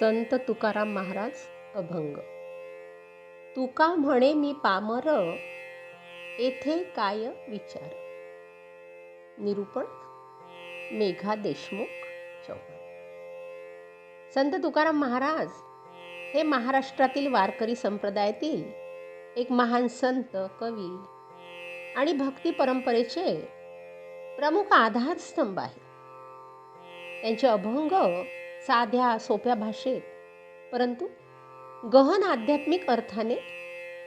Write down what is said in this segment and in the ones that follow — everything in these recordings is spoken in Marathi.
संत तुकाराम महाराज अभंग. तुका म्हणे मी पामर येथे काय विचार? निरूपण मेघा देशमुख चौहान. संत तुकाराम महाराज हे महाराष्ट्रातील वारकरी संप्रदायातील एक महान संत कवी आणि भक्ती परंपरेचे प्रमुख आधारस्तंभ आहेत. त्यांचे अभंग साध्या सोप्या भाषेत. परंतु गहन आध्यात्मिक अर्थाने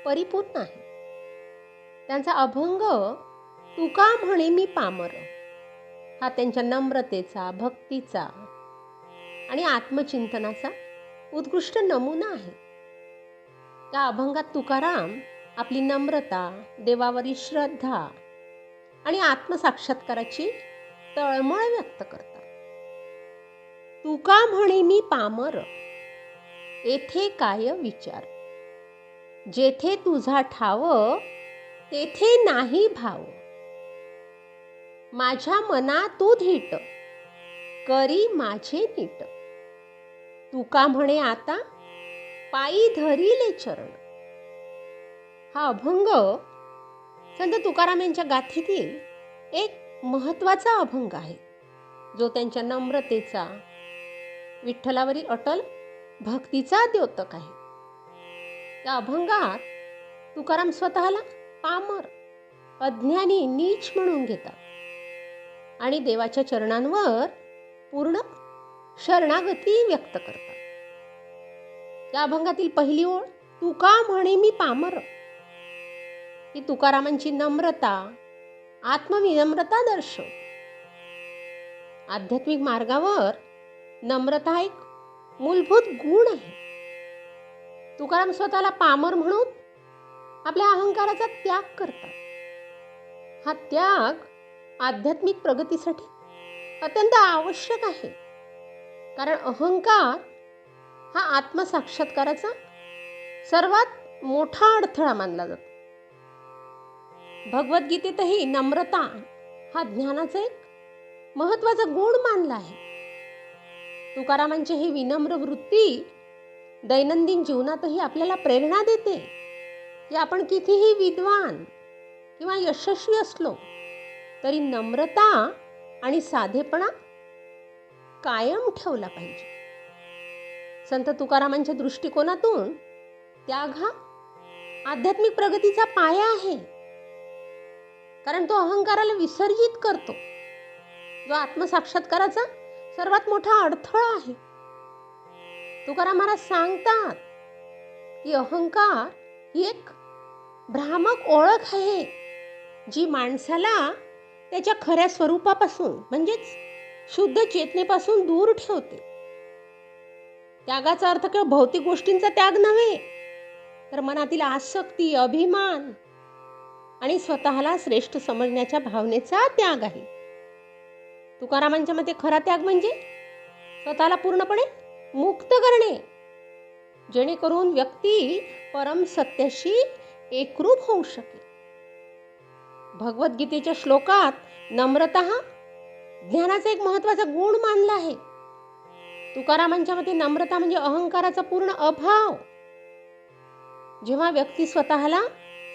परिपूर्ण आहे. त्यांचा अभंग तुका म्हणे मी पामर? हा त्यांच्या नम्रतेचा भक्तीचा आणि आत्मचिंतनाचा उत्कृष्ट नमुना आहे. त्या अभंगात तुकाराम आपली नम्रता देवावरील श्रद्धा आणि आत्मसाक्षात्काराची तळमळ व्यक्त करतो तुका म्हणे मी पामर? येथे काय विचार? जेथे तुझा ठाव तेथे नाही भाव. माझ्या मना तू धीट करी माझे नीट. तुका म्हणे आता? पायी धरिले चरण. हा अभंग संत तुकाराम यांच्या गाथेतील एक महत्त्वाचा अभंग आहे. जो त्यांच्या नम्रतेचा विठ्ठलावरील अटल भक्तीचा द्योतक आहे. त्या अभंगात तुकाराम स्वतःला पामर अज्ञानी नीच म्हणून घेतात. आणि देवाच्या चरणांवर पूर्ण शरणागती व्यक्त करतात. या अभंगातील पहिली ओळ तुका म्हणे मी पामर. ही तुकारामांची नम्रता आत्मविनम्रता दर्शव आध्यात्मिक मार्गावर नम्रता एक मूलभूत गुण आहे. तुकाराम स्वतःला पामर म्हणून आपल्या अहंकाराचा त्याग करतात. हा त्याग आध्यात्मिक प्रगतीसाठी अत्यंत आवश्यक आहे. कारण अहंकार हा आत्मसाक्षात्काराचा सर्वात मोठा अडथळा मानला जातो. भगवद्गीतेतही नम्रता हा ज्ञानाचा एक महत्त्वाचा गुण मानला आहे. तुकारामांची ही विनम्र वृत्ती दैनंदिन जीवनातही आपल्याला प्रेरणा देते की आपण कितीही विद्वान किंवा यशस्वी असलो तरी नम्रता आणि साधेपणा कायम ठेवला पाहिजे. संत तुकारामांच्या दृष्टिकोनातून त्याग हा आध्यात्मिक प्रगतीचा पाया आहे. कारण तो अहंकाराला विसर्जित करतो. जो आत्मसाक्षात्काराचा सर्वात मोठा अडथळा आहे. तुकाराम महाराज सांगतात की अहंकार ही एक भ्रामक ओळख आहे जी माणसाला त्याच्या खऱ्या स्वरूपापासून म्हणजेच शुद्ध चेतनेपासून दूर ठेवते. त्यागाचा अर्थ केवळ भौतिक गोष्टींचा त्याग नव्हे तर मनातील आसक्ती अभिमान आणि स्वतःला श्रेष्ठ समजण्याच्या भावनेचा त्याग आहे. तुकारामांच्या मते खरा त्याग म्हणजे स्वतःला पूर्णपणे मुक्त करणे. जेणेकरून व्यक्ती परम सत्याशी एकरूप होऊ शकेल. भगवद्गीतेच्या श्लोकात नम्रता ज्ञानाचा एक महत्त्वाचा गुण मानला आहे. तुकारामांच्या मते नम्रता म्हणजे अहंकाराचा पूर्ण अभाव. जेव्हा व्यक्ती स्वतःला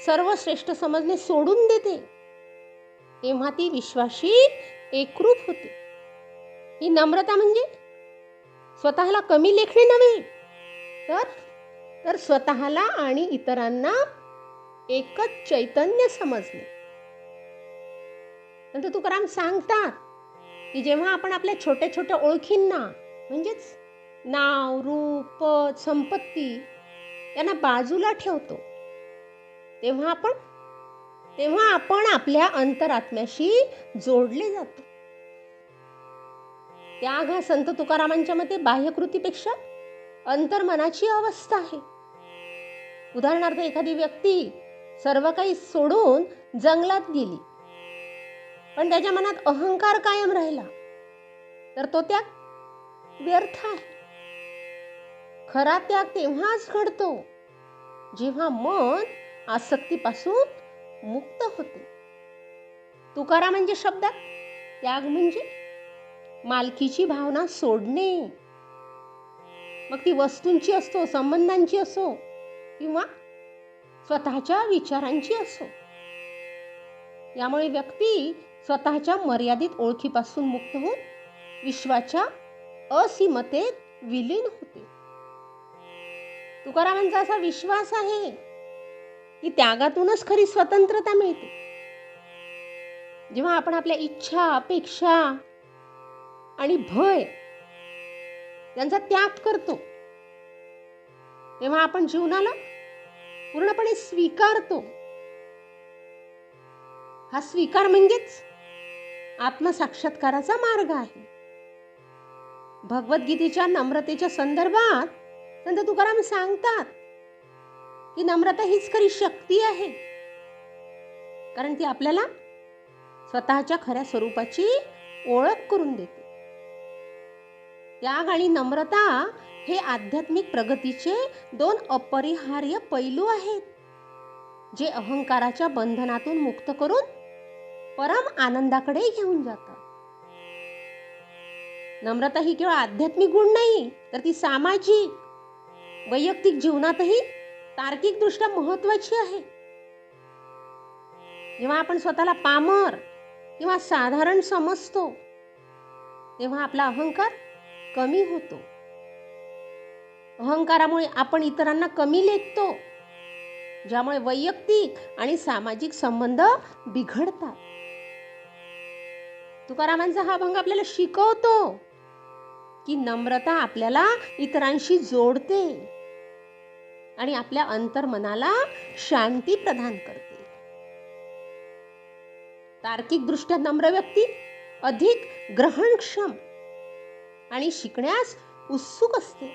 सर्वश्रेष्ठ समजणे सोडून देते तेव्हा ती विश्वाशी एकरूप होते. ही नम्रता म्हणजे स्वतःला कमी लेखणे नव्हे तर तर स्वतःला आणि इतरांना एकच चैतन्य समजणे. नंतर तुकाराम सांगतात की जेव्हा आपण आपल्या छोट्या छोट्या ओळखींना म्हणजेच नाव रूप पद संपत्ती यांना बाजूला ठेवतो तेव्हा आपण तेव्हा आपण आपल्या अंतरात्म्याशी जोडले जातो. त्याग हा संत तुकारामांच्या मते बाह्यकृतीपेक्षा अंतर्मनाची अवस्था आहे. उदाहरणार्थ एखादी व्यक्ती सर्व काही सोडून जंगलात गेली पण त्याच्या मनात अहंकार कायम राहिला तर तो त्याग व्यर्थ आहे. खरा त्याग तेव्हाच घडतो जेव्हा मन आसक्तीपासून मुक्त होते. तुकारामांच्या म्हणजे शब्दात त्याग म्हणजे मालकीची भावना सोडणे. मग ती वस्तूंची असो संबंधांची असो किंवा स्वतःच्या विचारांची असो. यामुळे व्यक्ती स्वतःच्या मर्यादित ओळखीपासून मुक्त होऊन विश्वाच्या असीमतेत विलीन होते. तुकारामांचा असा विश्वास आहे की त्यागातूनच खरी स्वतंत्रता मिळते. जेव्हा आपण आपल्या इच्छा अपेक्षा आणि भय यांचा त्याग करतो तेव्हा आपण जीवनाला पूर्णपणे स्वीकारतो. हा स्वीकार म्हणजेच आत्मसाक्षात्काराचा मार्ग आहे. भगवद्गीतेच्या नम्रतेच्या संदर्भात संत तुकाराम सांगतात ही नम्रता हीच खरी शक्ती आहे. कारण ती आपल्याला स्वतःच्या खऱ्या स्वरूपाची ओळख करून देते. त्याग आणि नम्रता हे आध्यात्मिक प्रगतीचे दोन अपरिहार्य पैलू आहेत जे अहंकाराच्या बंधनातून मुक्त करून परम आनंदाकडे घेऊन जातात. नम्रता ही केवळ आध्यात्मिक गुण नाही तर ती सामाजिक वैयक्तिक जीवनातही तार्किक दृष्ट्या महत्वाची आहे. जेव्हा आपण स्वतःला पामर किंवा साधारण समजतो तेव्हा आपला अहंकार कमी होतो. अहंकारामुळे आपण इतरांना कमी लेखतो ज्यामुळे वैयक्तिक आणि सामाजिक संबंध बिघडतात. तुकारामांचा हा अभंग आपल्याला शिकवतो की नम्रता आपल्याला इतरांशी जोडते. आणि आपल्या अंतर्मनाला शांती प्रदान करते. तार्किक दृष्ट्या नम्र व्यक्ती अधिक ग्रहणक्षम आणि शिकण्यास उत्सुक असते.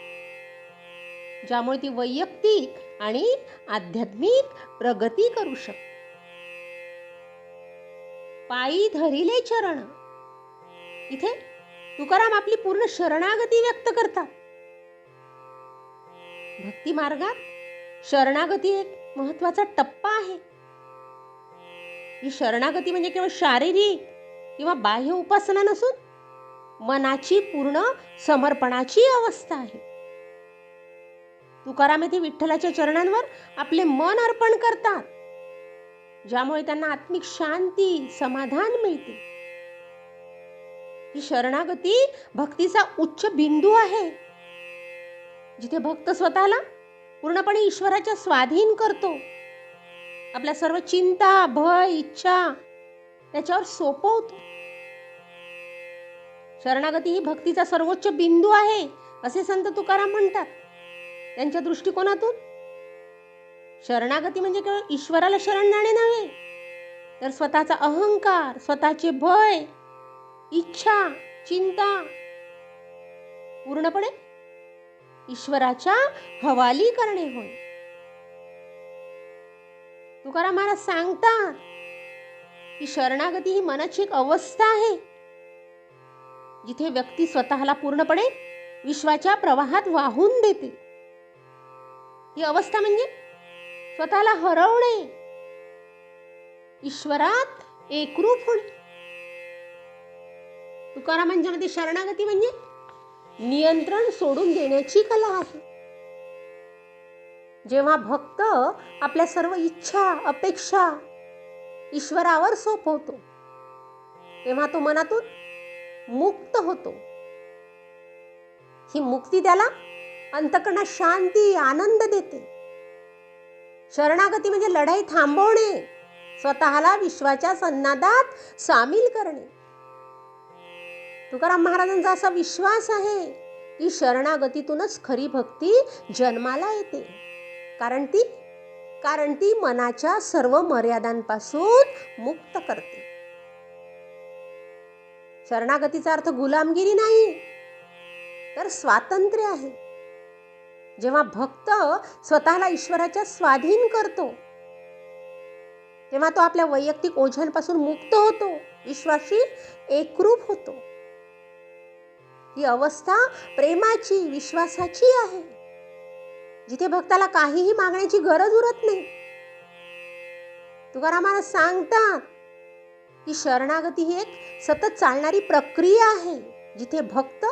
ज्यामुळे ती वैयक्तिक आणि आध्यात्मिक प्रगती करू शकते. पायी धरिले चरण. इथे तुकाराम आपली पूर्ण शरणागती व्यक्त करतात. भक्ती मार्गात शरणागती एक महत्त्वाचा टप्पा आहे. ही शरणागती म्हणजे केवळ शारीरिक किंवा बाह्य उपासना नसून मनाची पूर्ण समर्पणाची अवस्था आहे. तुकाराम येथे विठ्ठलाच्या चरणांवर आपले मन अर्पण करतात. ज्यामुळे त्यांना आत्मिक शांती समाधान मिळते. ही शरणागती भक्तीचा उच्च बिंदू आहे. जिथे भक्त स्वतःला पूर्णपणे ईश्वराच्या स्वाधीन करतो. आपल्या सर्व चिंता भय इच्छा त्याच्यावर सोपवतो. शरणागती ही भक्तीचा सर्वोच्च बिंदू आहे असे संत तुकाराम म्हणतात. त्यांच्या दृष्टिकोनातून शरणागती म्हणजे केवळ ईश्वराला शरण जाणे नव्हे तर स्वतःचा अहंकार स्वतःचे भय इच्छा चिंता पूर्णपणे ईश्वराच्या हवाली करणे होय. तुकाराम महाराज सांगतात की शरणागती ही मनाची एक अवस्था आहे जिथे व्यक्ती स्वतःला पूर्णपणे विश्वाच्या प्रवाहात वाहून देते. ही अवस्था म्हणजे स्वतःला हरवणे ईश्वरात एकरूप होणे. तुकारामांच्या मध्ये शरणागती म्हणजे नियंत्रण सोडून देण्याची कला आहे. जेव्हा भक्त आपल्या सर्व इच्छा अपेक्षा ईश्वरावर सोपवतो तेव्हा तो मनातून मुक्त होतो. ही मुक्ती त्याला अंतकरणा शांती आनंद देते. शरणागती म्हणजे लढाई थांबवणे स्वतःला विश्वाच्या सन्नादात सामील करणे. तुकाराम महाराजांचा असा विश्वास आहे की शरणागतीतूनच खरी भक्ती जन्माला येते. कारण ती कारण ती मनाच्या सर्व मर्यादांपासून मुक्त करते. शरणागतीचा अर्थ गुलामगिरी नाही तर स्वातंत्र्य आहे. जेव्हा भक्त स्वतःला ईश्वराच्या स्वाधीन करतो तेव्हा तो आपल्या वैयक्तिक ओझ्यांपासून मुक्त होतो विश्वाशी एकरूप होतो. ही अवस्था प्रेमाची विश्वासाची आहे. जिथे भक्ताला काहीही मागण्याची गरज उरत नाही. तुकारामाला सांगतात की शरणागती ही एक सतत चालणारी प्रक्रिया आहे. जिथे भक्त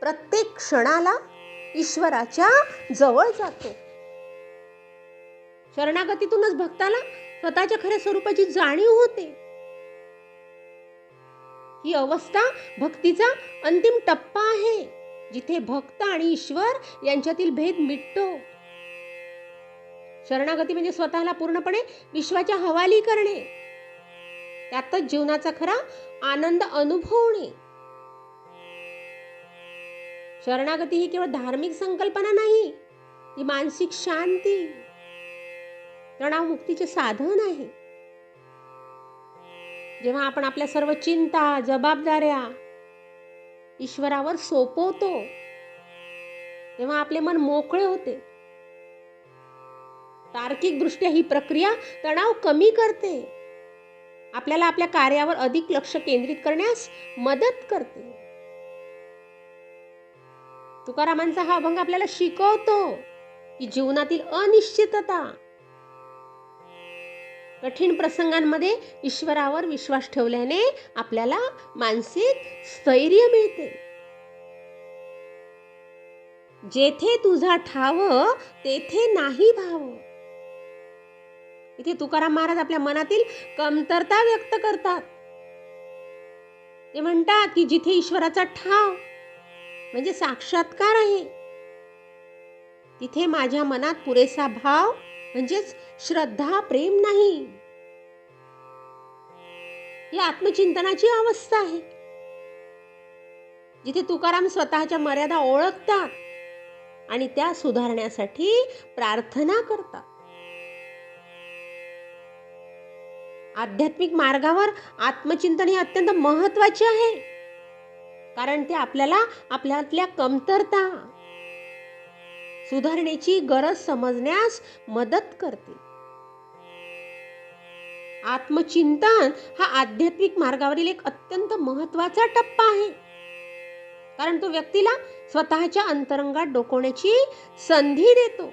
प्रत्येक क्षणाला ईश्वराच्या जवळ जातो. शरणागतीतूनच भक्ताला स्वतःच्या खऱ्या स्वरूपाची जाणीव होते. ही अवस्था भक्तीचा अंतिम टप्पा आहे जिथे भक्त आणि ईश्वर यांच्यातील भेद मिटतो. शरणागती म्हणजे स्वतःला पूर्णपणे विश्वाच्या हवाली करणे. त्यातच जीवनाचा खरा आनंद अनुभवणे. शरणागती ही केवळ धार्मिक संकल्पना नाही ती मानसिक शांती. तणावमुक्तीचे साधन आहे. जेव्हा आपण आपल्या सर्व चिंता जबाबदाऱ्या ईश्वरावर सोपवतो तेव्हा आपले मन मोकळे होते. तार्किक दृष्ट्या ही प्रक्रिया तणाव कमी करते. आपल्याला आपल्या कार्यावर अधिक लक्ष केंद्रित करण्यास मदत करते. तुकारामांचा हा अभंग आपल्याला शिकवतो की जीवनातील अनिश्चितता कठीण प्रसंगांमध्ये ईश्वरावर विश्वास ठेवल्याने आपल्याला मानसिक स्थैर्य मिळते. जेथे तुझा ठाव तेथे नाही भाव. इथे तुकाराम महाराज आपल्या मनातील कमतरता व्यक्त करतात. ते म्हणतात की जिथे ईश्वराचा ठाव म्हणजे साक्षात्कार आहे तिथे माझ्या मनात पुरेसा भाव म्हणजेच श्रद्धा प्रेम नाही. ही आत्मचिंतनाची अवस्था आहे. जिथे तुकाराम स्वतःच्या मर्यादा ओळखतात आणि त्या सुधारण्यासाठी प्रार्थना करतात. आध्यात्मिक मार्गावर आत्मचिंतन हे अत्यंत महत्त्वाचे आहे. कारण ते आपल्याला आपल्यातल्या कमतरता सुधारणेची गरज समजण्यास मदत करते. आत्मचिंतन हा आध्यात्मिक मार्गावरील एक अत्यंत महत्त्वाचा टप्पा आहे. कारण तो व्यक्तीला स्वतःच्या अंतरंगात डोकवण्याची संधी देतो.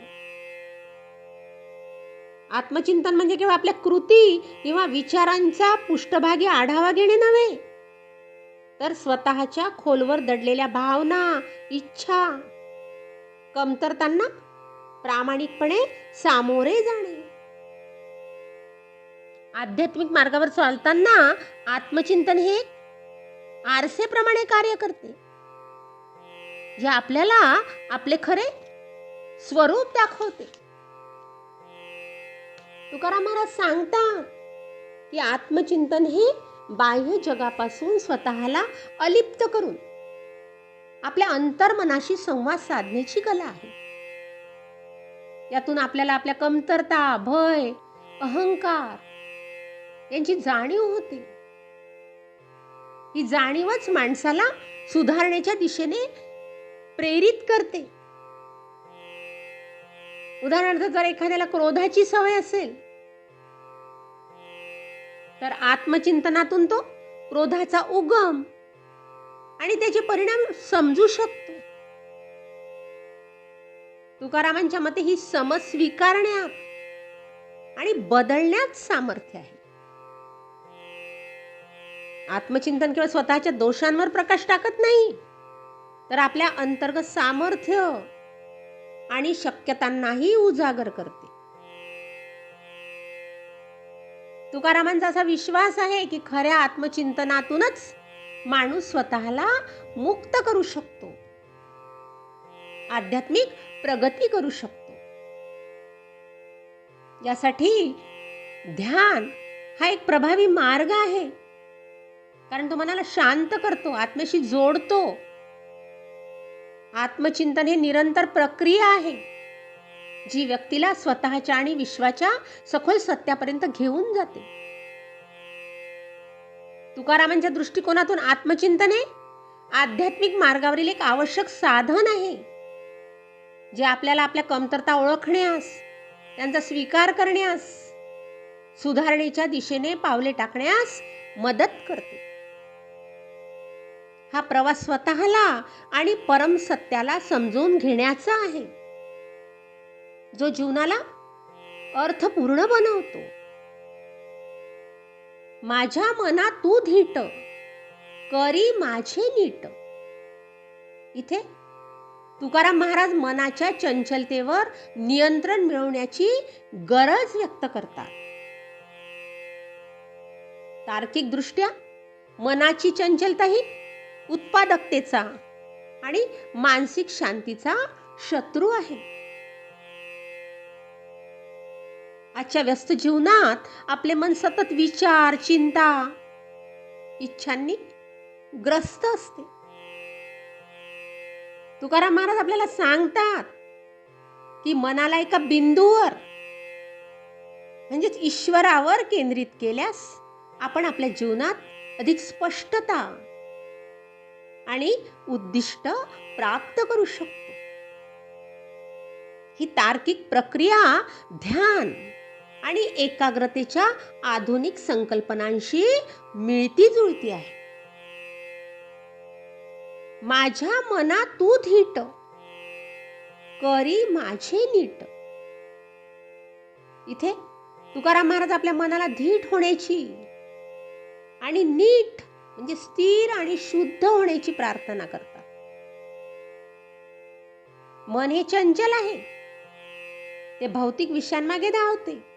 आत्मचिंतन म्हणजे केवळ आपल्या कृती किंवा विचारांचा पृष्ठभागी आढावा घेणे नव्हे तर स्वतःच्या खोलवर दडलेल्या भावना इच्छा कमतरतांना प्रामाणिकपणे सामोरे जाणे. आध्यात्मिक मार्गावर चालताना आत्मचिंतन हे आरसेप्रमाणे कार्य करते. जे आपल्याला आपले खरे स्वरूप दाखवते. तुकाराम महाराज सांगतात की आत्मचिंतन हे बाह्य जगापासून स्वतःला अलिप्त करून आपल्या अंतर्मनाशी संवाद साधण्याची कला आहे. यातून आपल्याला आपल्या कमतरता भय अहंकार यांची जाणीव होते. ही जाणीवच माणसाला सुधारण्याच्या दिशेने प्रेरित करते. उदाहरणार्थ जर एखाद्याला क्रोधाची सवय असेल तर आत्मचिंतनातून तो क्रोधाचा उगम आणि त्याचे परिणाम समजू शकतो. तुकारामांच्या मते ही समज स्वीकारण्यात आणि बदलण्यात सामर्थ्य आहे. आत्मचिंतन केवळ स्वतःच्या दोषांवर प्रकाश टाकत नाही तर आपल्या अंतर्गत सामर्थ्य आणि शक्यतांनाही उजागर करते. तुकारामांचा असा विश्वास आहे की खऱ्या आत्मचिंतनातूनच माणूस स्वतःला मुक्त करू शकतो. आध्यात्मिक प्रगती करू शकतो. यासाठी ध्यान हा एक प्रभावी मार्ग आहे. कारण तो मनाला शांत करतो आत्म्याशी जोडतो. आत्मचिंतन हे निरंतर प्रक्रिया आहे. जी व्यक्तीला स्वतःच्या आणि विश्वाच्या सखोल सत्यापर्यंत घेऊन जाते. तुकारामांच्या दृष्टिकोनातून आत्मचिंतन हे आध्यात्मिक मार्गावरील एक आवश्यक साधन आहे. जे आपल्याला आपल्या कमतरता ओळखण्यास त्यांचा स्वीकार करण्यास सुधारणेच्या दिशेने पावले टाकण्यास मदत करते. हा प्रवास स्वतःला आणि परम सत्याला समजून घेण्याचा आहे. जो जीवनाला अर्थपूर्ण बनवतो. माझ्या मना तू धीट. करी माझे नीट. इथे तुकाराम महाराज मनाच्या चंचलतेवर नियंत्रण मिळवण्याची गरज व्यक्त करतात. तार्किक दृष्ट्या मनाची चंचलता ही उत्पादकतेचा आणि मानसिक शांतीचा शत्रू आहे. आजच्या व्यस्त जीवनात आपले मन सतत विचार चिंता इच्छांनी ग्रस्त असते. तुकाराम महाराज आपल्याला सांगतात की मनाला एका बिंदूवर म्हणजेच ईश्वरावर केंद्रित केल्यास आपण आपल्या जीवनात अधिक स्पष्टता आणि उद्दिष्ट प्राप्त करू शकतो. ही तार्किक प्रक्रिया ध्यान आणि एकाग्रतेच्या आधुनिक संकल्पनांशी मिळती जुळती आहे. माझ्या मना तू धीट करी माझे नीट. इथे तुकाराम महाराज आपल्या मनाला धीट होण्याची आणि नीट म्हणजे स्थिर आणि शुद्ध होण्याची प्रार्थना करतात. मन हे चंचल आहे. ते भौतिक विषयांमागे धावते.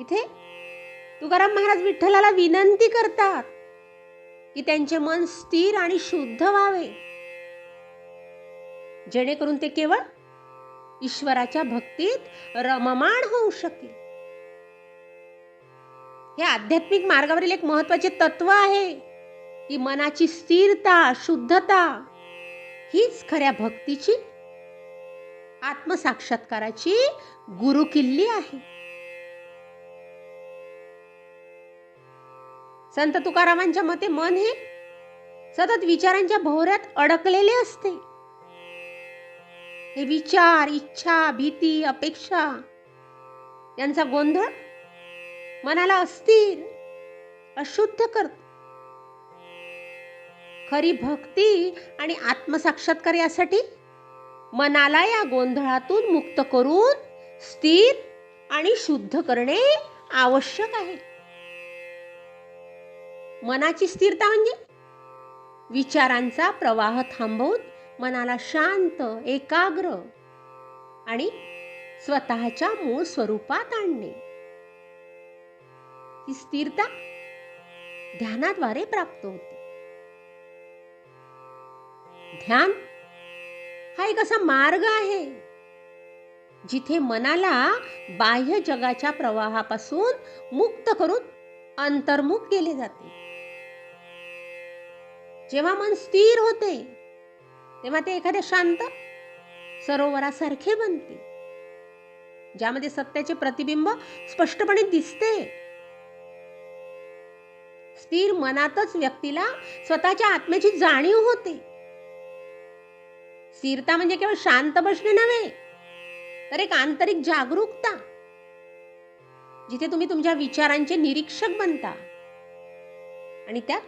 इथे तुकाराम महाराज विठ्ठलाला विनंती करतात की त्यांचे मन स्थिर आणि शुद्ध व्हावे. जेणेकरून ते केवळ ईश्वराच्या भक्तीत रममाण होऊ शकेल. हे आध्यात्मिक मार्गावरील एक महत्त्वाचे तत्व आहे की मनाची स्थिरता शुद्धता हीच खऱ्या भक्तीची आत्मसाक्षात्काराची गुरुकिल्ली आहे. संत तुकारामांच्या मते मन हे सतत विचारांच्या भोवऱ्यात अडकलेले असते. हे विचार इच्छा भीती अपेक्षा यांचा गोंधळ मनाला अस्थिर अशुद्ध करत. खरी भक्ती आणि आत्मसाक्षात्कार यासाठी मनाला या गोंधळातून मुक्त करून स्थिर आणि शुद्ध करणे आवश्यक आहे. मनाची स्थिरता म्हणजे? विचारांचा प्रवाह थांबवून मनाला शांत एकाग्र आणि स्वतःच्या मूळ स्वरूपात आणणे. ही स्थिरता ध्यानाद्वारे प्राप्त होते. ध्यान हा एक असा मार्ग आहे जिथे मनाला बाह्य जगाच्या प्रवाहापासून मुक्त करून अंतर्मुख केले जाते. जेव्हा मन स्थिर होते तेव्हा ते एखाद्या शांत सरोवरासारखे बनते ज्यामध्ये सत्याचे प्रतिबिंब स्पष्टपणे दिसते. स्थिर मनातच व्यक्तीला स्वतःच्या आत्म्याची जाणीव होते. स्थिरता म्हणजे केवळ शांत बसणे नव्हे तर एक आंतरिक जागरूकता जिथे तुम्ही तुमच्या विचारांचे निरीक्षक बनता. आणि त्यात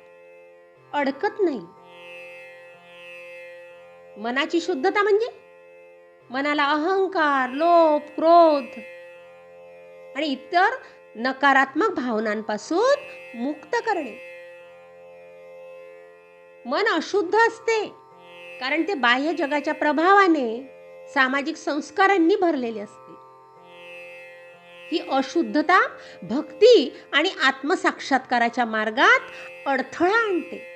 अडकत नाही. मनाची शुद्धता म्हणजे? मनाला अहंकार लोभ क्रोध आणि इतर नकारात्मक भावनांपासून मुक्त करणे. मन अशुद्ध असते कारण ते बाह्य जगाच्या प्रभावाने सामाजिक संस्कारांनी भरलेले असते. ही अशुद्धता भक्ती आणि आत्मसाक्षात्काराच्या मार्गात अडथळा आणते.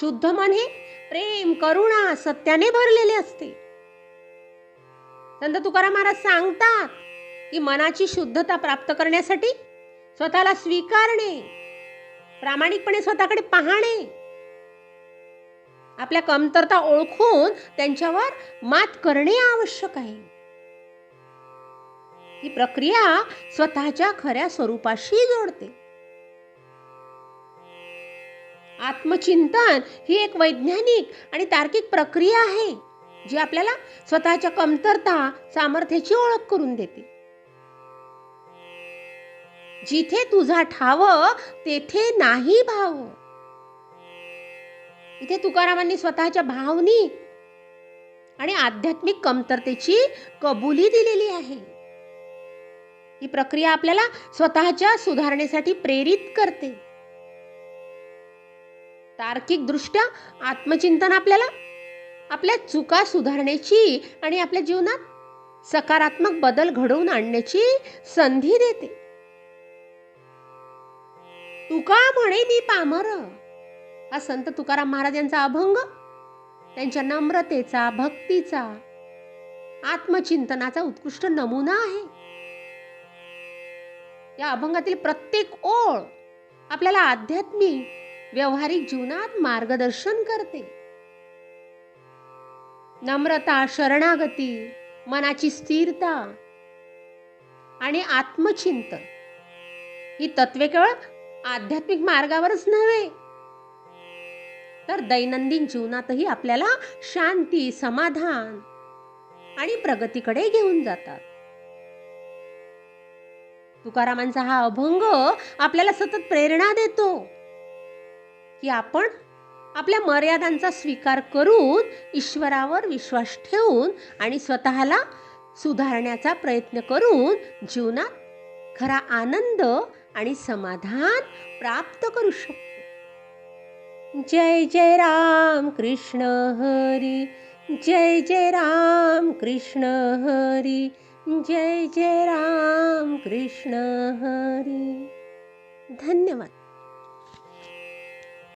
शुद्ध मन हे प्रेम करुणा सत्याने भरलेले असते. संत तुकाराम महाराज सांगतात की मनाची शुद्धता प्राप्त करण्यासाठी स्वतःला स्वीकारणे प्रामाणिकपणे स्वतःकडे पाहणे. आपल्या कमतरता ओळखून त्यांच्यावर मात करणे आवश्यक आहे. ही प्रक्रिया स्वतःच्या खऱ्या स्वरूपाशी जोडते. आत्मचिंतन ही एक वैज्ञानिक आणि तार्किक प्रक्रिया आहे जी आपल्याला स्वतःच्या कमतरता सामर्थ्याची ओळख करून देते. जिथे तुझा ठाव तेथे नाही भाव. इथे तुकारामांनी स्वतःच्या भावनी आणि आध्यात्मिक कमतरतेची कबुली दिलेली आहे. ही प्रक्रिया आपल्याला स्वतःच्या सुधारणेसाठी प्रेरित करते. तार्किक दृष्ट्या आत्मचिंतन आपल्याला आपल्या चुका सुधारण्याची आणि आपल्या जीवनात सकारात्मक बदल घडवून आणण्याची संधी देते. तुका म्हणे मी पामर. हा संत तुकाराम महाराज यांचा अभंग त्यांच्या नम्रतेचा भक्तीचा आत्मचिंतनाचा उत्कृष्ट नमुना आहे. या अभंगातील प्रत्येक ओळ आपल्याला आध्यात्मिक व्यावहारिक जीवनात मार्गदर्शन करते. नम्रता शरणागती मनाची स्थिरता आणि आत्मचिंतन ही तत्वे केवळ आध्यात्मिक मार्गावरच नव्हे तर दैनंदिन जीवनातही आपल्याला शांती समाधान आणि प्रगतीकडे घेऊन जातात. तुकारामांचा हा अभंग आपल्याला सतत प्रेरणा देतो. की आपण आपल्या मर्यादांचा स्वीकार करून ईश्वरावर विश्वास ठेवून आणि स्वतःला सुधारण्याचा प्रयत्न करून जीवनात खरा आनंद आणि समाधान प्राप्त करू शकतो. जय जय राम कृष्ण हरी जय जय राम कृष्ण हरी जय जय राम कृष्ण हरी. धन्यवाद.